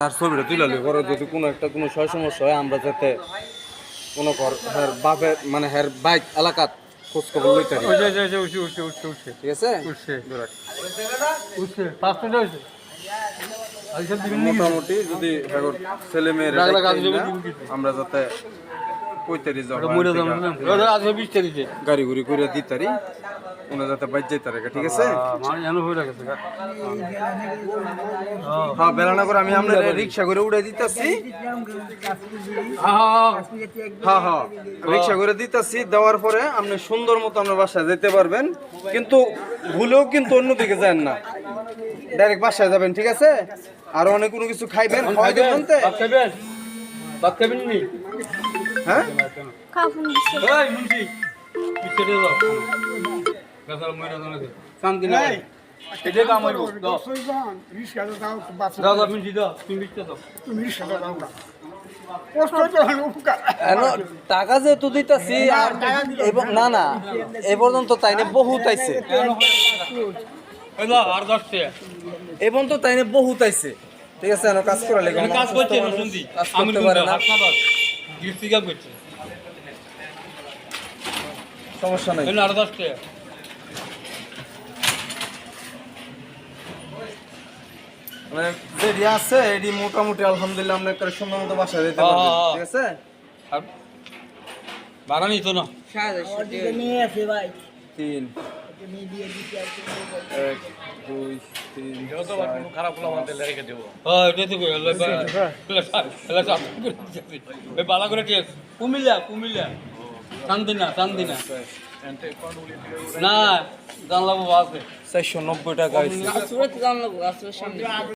তার ছবিটা তুলে পরে যদি কোনো একটা কোনো সয় সমস্যা হয় আমরা যাতে কোনো ঘর হের বাপের মানে হের বাইক এলাকাত খোঁজ খবর লইতে পারি। উঠছে উঠছে উঠছে উঠছে উঠছে উঠছে। ঠিক আছে? উঠছে উঠছে পাঁচ মিনিট হয়েছে। আইসব দিবেন নাকি? মোটামুটি যদি ছেলে মেয়ের। আমরা যাতে গাড়ি ঘুরি করে দিতারি ওনা যাতে বাইক যাইতে রাখে ঠিক আছে? হয়ে হ্যাঁ বেলানা করে আমি আমরা রিক্সা করে উড়ে দিতেছি। হ্যাঁ হ্যাঁ রিক্সা করে দিতেছি দেওয়ার পরে আপনি সুন্দর মতো আপনার বাসায় যেতে পারবেন। কিন্তু ভুলেও কিন্তু অন্যদিকে যান না। ডাইরেক্ট বাসায় যাবেন ঠিক আছে? আর অনেক কোনো কিছু খাইবেন খাওয়াই ভাত খাবেন নি হ্যাঁ? এই মুন্সি পিছে দিয়ে যাও। গাছাল মইরা জানা দে শান্তি না এটা কাম হইব। দাও। দাও দাও মুন্সি দাও তুমি বিশটা দাও। এন টাকা যেহেতু দিতেছি আর এবং- না না এ পর্যন্ত তাই না বহুত আইছে। এ পর্যন্ত তাই না বহুত আইছে। ঠিক আছে কাজ করা লেগে কাজ করতে পারে না। সমস্যা নাই। এই আর দশ মানে যেটি আছে এটি মোটামুটি আলহামদুলিল্লাহ আমরা একটা সুন্দর মতো বাসায় যেতে পারবেন হ্যাঁ, হ্যাঁ। ঠিক আছে? না। তিন। এক দুই তিন খারাপ হলো আমাদের দেবো হ্যাঁ বালা করে টিএস কুমিল্লা কুমিল্লা। চান্দিনা চান্দিনা। না জানলা বাবা আছে। চারশো নব্বই টাকা